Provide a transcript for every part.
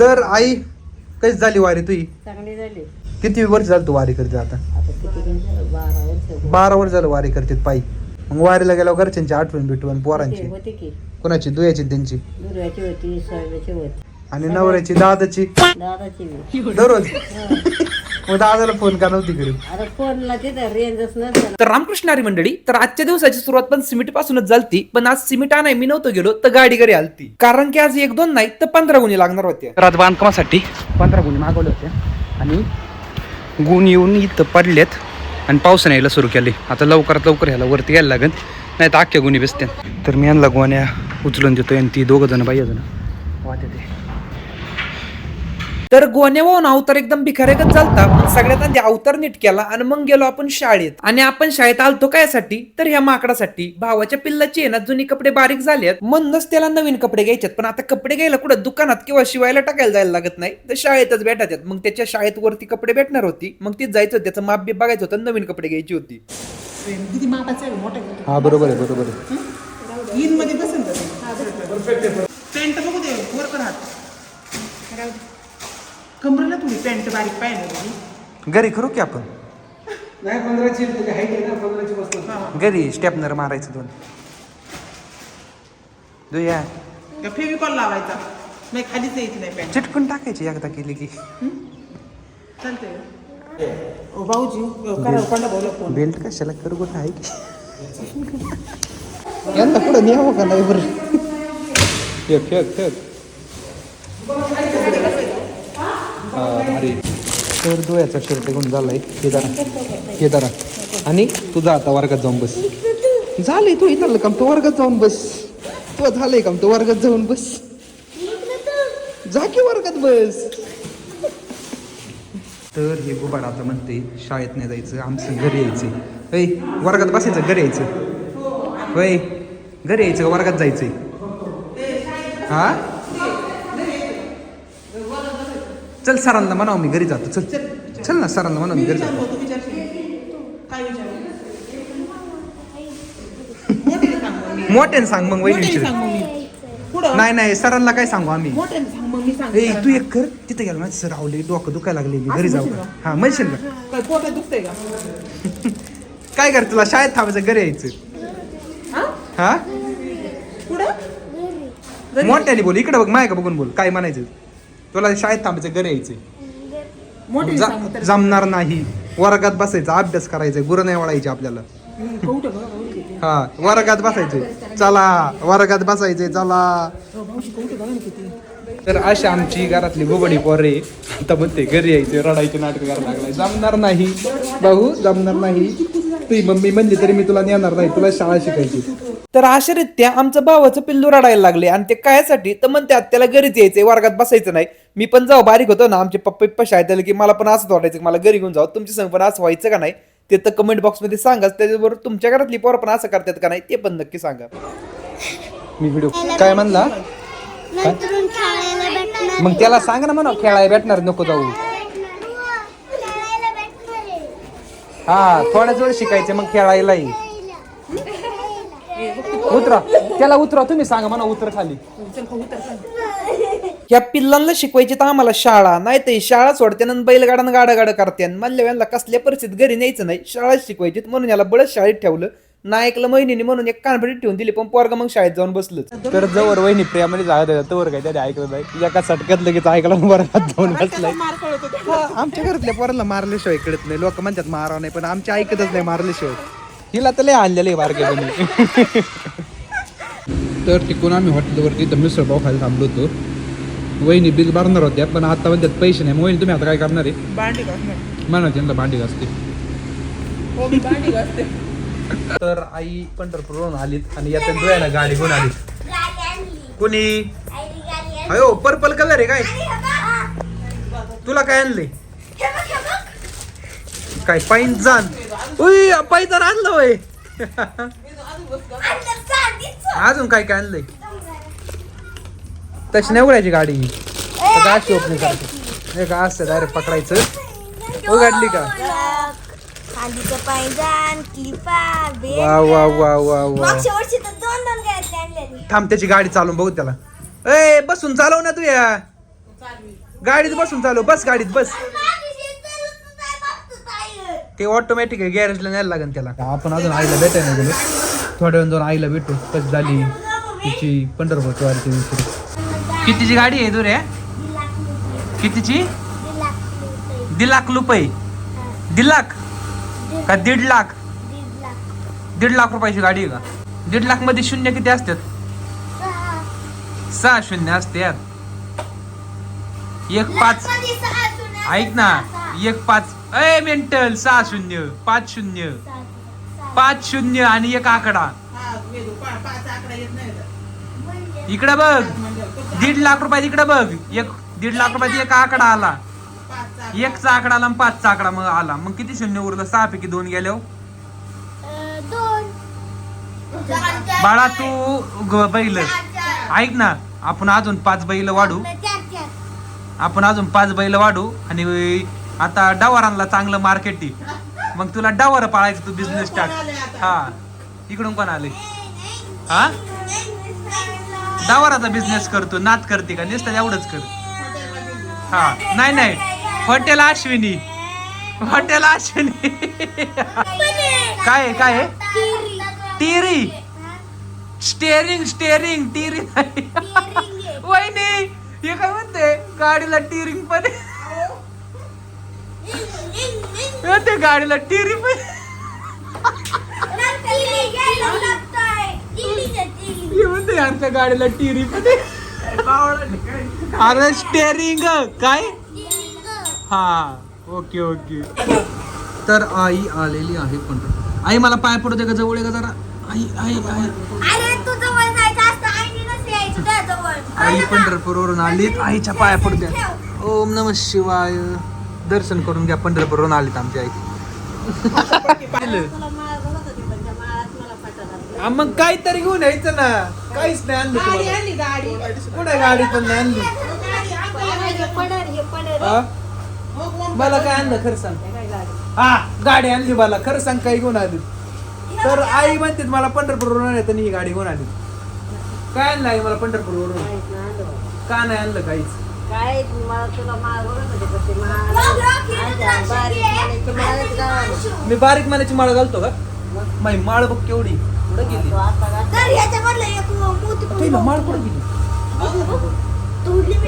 तर आई कशी झाली वारी तुही चांगली झाली. किती वर्ष झालं तू वारी करते आता? आता किती दिन झालं बारा वर्ष बारा वर्ष झालं वारी करते पायी. मग वारीला गेल्यावर घरच्यांची आठवण बिटवण पोरांची. होती होती की. कोणाची? दुयाची त्यांची. होती होती. आणि नवऱ्याची दादाची. दादाची बी. दररोज. मग दादाला फोन का नव्हती करीत आता फोनला तिथं रेंजच नसतं तर रामकृष्णारी मंडळी तर आजच्या दिवसाची सुरुवात पण सिमेंट पासूनच झालती पण आज सिमेंट आणाय मी नव्हतो गेलो तर गाडी घरी आलती. कारण की आज एक दोन नाही तर पंधरा गुणी लागणार होत्या. तर आज बांधकामासाठी पंधरा गुणी मागवल्या होत्या आणि गुण येऊन इथं पडलेत आणि पावसाने यायला सुरू केले. आता लवकरात लवकर ह्याला वरती यायला लागेल नाही तर अख्ख्या गुणी बसत्या तर मी यांना गोण्या उचलून देतोय आणि ती दोघं जण बाई जण वाहते ते तर गोण्या वाहून अवतार एकदम भिकारेगत चालता पण सगळ्यात आधी अवतार नीट केला आणि मग गेलो आपण शाळेत. आणि आपण शाळेत आलतो कायसाठी? तर ह्या माकडासाठी. भावाच्या पिल्लाची आहे ना जुनी कपडे बारीक झालेत. म्हणूनच त्याला नवीन कपडे घ्यायच्यात पण आता कपडे घ्यायला कुठं? दुकानात किंवा शिवायला टाकायला जायला लागत नाही. तर शाळेतच भेटायच्यात. मग त्याच्या शाळेत वरती कपडे भेटणार होती. मग तीच जायचं होतं, त्याचं माप बी बघायचं होतं. नवीन कपडे घ्यायची होती. किती मापाचं आहे? मोठं आहे. हा बरोबर आहे बरोबर आहे. मध्ये बसेल पॅन्ट बघू दे वर कर हात कमरेला थोडी पॅन्ट बारीक पाहिजे घरी करू की आपण? नाही पंधराची हाईट आहे ना पंधराची बसतो. घरी स्टेपनर मारायचं दोन. दुया. का फेविकॉल लावायचा. नाही खालीच यायची नाही पॅन्ट. चिटकून टाकायची एकदा केली की. चालतंय. ओ भाऊजी ओ, करा कोणला फोन. बेल्ट कशाला करू कुठं आहे की? यांना पुढं न्यावं का नाही बरं? फेक फेक फेक हा, अरे तर डोळ्याचा शर्ट घेऊन झालाय. आहे धरा. हे आणि तुझा आता वर्गात जाऊन बस. झाले तू इथं काम. तू वर्गात जाऊन बस. तू झालंय काम. तू वर्गात जाऊन बस. जा की वर्गात बस. तर हे गुबाड आता म्हणते शाळेत नाही जायचं आमचं घरी यायचं होय वर्गात बसायचं घरी यायचं. होय घरी यायचं का वर्गात जायचंय? हा? चल सरांना म्हणाव मी घरी जातो. चल. चल ना सरांना म्हणाव मी घरी जातो. तू विचारशील. काय विचार मोठ्याने सांग मग वहिनीची नाही नाही सरांना काय सांगू आम्ही? मोठ्याने सांग मग मी सांग ए तू एक कर. तिथे गेला माझं सर आवले डोकं दुखायला लागले मी घरी जाऊ का? हा म्हणशील का? काय कर तुला? शाळेत थांबायचं घरी यायचं. हा? हा? मोठ्याने बोल इकडे बघ माय का बघून बोल काय म्हणायचं. तुला शाळेत थांबायचं घरी यायचं मोठ्याने सांग मग जा- जमणार नाही. वर्गात बसायचं अभ्यास करायचा गुरं नाही वळायची आपल्याला. कवठं बघा भाऊजी किती हा वर्गात बसायचे चला वर्गात बसायचे चला. हो, भाऊजी कवठं बघा ना किती तर अशी आमची घरातली गोबडी पोरे आता म्हणते घरी यायचे रडायचे नाटक करायला लागलाय. जमणार नाही. भाऊ जमणार नाही. तुझी मम्मी म्हणली तरी मी तुला नेणार नाही तुला शाळा शिकायची. तर अशा रीत्या आमचं भावाचं पिल्लू रडायला लागले. आणि ते कायसाठी तर म्हणते त्याला घरीच यायचंय वर्गात बसायचं नाही. मी पण जाऊ बारीक होतो ना. आमचे पप्पा पप्पा शाळेत आले की मला पण असंच वाटायचं की मला घरी घेऊन जाऊ तुमच्या संग पण असं व्हायचं का नाही? ते तर कमेंट बॉक्समध्ये सांगाच. त्याच्याबरोबर तुमच्या घरातली पोरं पण असं करतात का नाही? ते पण नक्की सांगा. मी व्हिडिओ काय म्हणला? मग त्याला सांग ना म्हणा खेळायला भेटणार नको जाऊ खेळायला भेटणार आहे. हा थोड्याच वेळ शिकायचे मग खेळायला उतरा. त्याला उतरा तुम्ही सांगा म्हणा उतर खाली. या पिल्लांना शिकवायची तर आम्हाला शाळा नाही ते शाळा सोडते आणि बैलगाडा गाडा गाडा करते मल्ल्या वेळेला कसल्या परिस्थितीत घरी न्यायचं नाही. शाळा शिकवायची म्हणून याला बळच शाळेत ठेवलं. ना ऐकलं महिनीने म्हणून एक कानफडीत ठेवून दिली पण पोरगा मग शाळेत जाऊन बसलं तर जवळ वहिनी प्रेमाने होत्या तवर काय त्याने ऐकलं नाही. एका सटक्यात लगेच ऐकलं वर्गात जाऊन बसलाय. हा, आमच्या घरातल्या पोरांना मारल्याशिवाय कळत नाही. लोक म्हणतात मारा नाही पण आमच्या ऐकतच नाही मारल्याशिवाय. हिला तर लय आणलेलं आहे बारके तर टिकून आम्ही हॉटेलवरती तर मिसळ पाव खायला थांबलो होतो. वहिनी बिल भरणार होत्या पण आता म्हणतात पैसे नाही. वहिनी तुम्ही आता काय करणार आहे? भांडी घासणार. म्हणा त्यांना भांडी घासते. हो मी भांडी घासते. तर आई पंढरपूरवरून आलीत आणि यात डोळ्याला गाडी घेऊन आली कोणी? अयो पर्पल कलर आहे काय? तुला काय आणले काय पाईन हे बघ. काय पायंजान आणलं वय. आणलं अजून काय काय आणलंय? तशी नाही उघडायची गाडी. अशी ओपनिंग करायची. का असं डायरेक्ट पकडायचं. उघडली का? चांदीचं पायजान क्लिपा बेल्ट. वा वा वा वा वा. मागच्या वर्षी तर दोन दोन गाडी आणलेली थांब त्याची गाडी चालवून बघू त्याला. ए बसून चालव ना तू या. गाडीत बसून चालू बस गाडीत बस. ते ऑटोमॅटिक आहे गॅरेजला न्यायला लागेल त्याला. आपण अजून आईला भेटायला नाही गेलो. थोड्या वेळ जाऊन आईला भेटू. कशी झाली? तिची पंढरपूरची विचारू. कितीची गाडी आहे लाख रुपये. कितीची? दीड लाख रुपये. का दीड लाख दीड लाख. दीड लाख रुपयाची गाडी आहे का दीड लाखमध्ये शून्य किती असतात सहा. सहा शून्य असतात एक पाच लाखमध्ये सहा शून्य ऐक ना सहा. एक पाच अय मेंटल सहा शून्य पाच शून्य सहा. सहा. पाच शून्य आणि एक आकडा हा वेदू पा- पाच आकडा येत नाही का? म्हणजे इकडे बघ दीड लाख रुपयात इकडे बघ एक दीड लाख रुपयात एक आकडा आला एक चाकडा एकचा आकडा आला आणि पाचचा आकडा मग आला. मग किती शून्य उरलं? सहा पैकी दोन गेले हो. अं, दोन बाळा तू ग- बैल. ऐक ना आपण अजून पाच बैल वाढू. चार- चार. आपण अजून पाच बैल वाढू आणि आता डवारांना चांगलं मार्केट मग तुला डावर पाळायचं तू बिझनेस स्टार्ट हा. इकडून कोण आले हा? डवाराचा बिझनेस करतो नात करते का? नुसतं एवढंच कर. हा. नाही नाही. हॉटेल अश्विनी हॉटेल अश्विनी काय काय. टिरी स्टेरिंग स्टेरिंग टिरी. वहिनी हे काय म्हणते गाडीला टिरिंग पण ते गाडीला टिरी पण म्हणते आमच्या गाडीला टिरी पण. अरे स्टेरिंग काय. हा ओके ओके. तर आई आलेली आहे पण. आई मला पाय पडू दे का जवळ आहे का जरा. आई आई आई. अरे तू जवळ जायचं असतं. आईने नसते यायचं त्या जवळ. आई पंढरपूरवरून आली. आईच्या पाया पडू द्या. ओम नम शिवाय. दर्शन करून घ्या पंढरपूरवरून आलीत आमची आई. पाहिलं. मग काहीतरी घेऊन यायचं ना. काहीच नाही आणलं गाडी तुम्हाला आणली गाडी. कुठे गाडी पण नाही आणली? हे पडर हे पडर. आ? मला काय आणलं? खरं सांग. हा गाडी आणली मला. खरं सांग काही घेऊन आली. तर आई म्हणते मला पंढरपूरवरून आले ही गाडी घेऊन आली. काय आणलं आई मला पंढरपूरवरून. का नाही आणलं काहीच? काय मला तुला माळ. मी बारीक मानाची माळ घालतो का? माई माळ बघ केवढी. कुठं गेली. तर माळ कुठं गेली?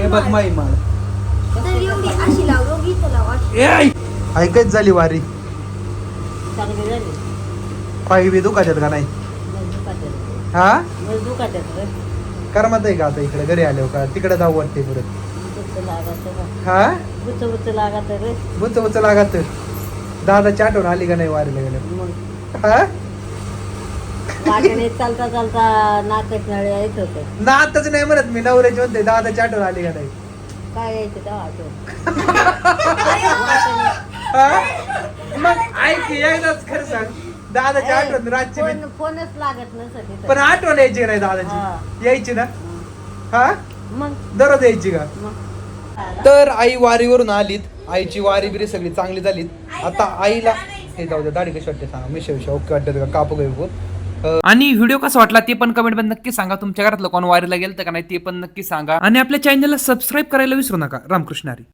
हे बघ. माई माळ. तर एवढी अशी लाव दोघी इथं लाव अशी. ए! आई ऐकच झाली वारी. चांगली झाली. पायी बी दुखाच्यात का नाही? हा? मग दुखात्यात रे. करमत आहे का आता इकडे घरी आल्यावर का तिकडे जाऊ वाटते परत. हा? बुच बुच लागत रे. बुच बुच लागत. दादाची आठवण आली का नाही वारीला गेलं मग? हा? वाटेने चालता चालता नाकच नळे येत होते. नातच नाही म्हणत मी नवऱ्याची म्हणते दादाची आठवण आली का नाही? काय यायचं तेव्हा आठवण हा? मग ऐक एकदाच खरं सांग. दादाची आठवण रातची फोनच लागत नसत पण आठवण यायची का नाही हा. दादाची यायची ना? हा? मग? दररोज यायची का? मग? तर आई वारीवरून आलीत. आईची वारी बिरी सगळी चांगली झालीत. आता आईला हे जाऊ द्या दाढी कशी वाटते सांगा. मिशा विषय ओके वाटते का? कापू गई आणि व्हिडिओ कसा वाटला ते पण कमेंटमध्ये नक्की सांगा. तुमच्या घरातलं कोण वारीला गेलं का नाही ते पण नक्की सांगा. आणि आपल्या चॅनलला सबस्क्राईब करायला विसरू नका. रामकृष्णारी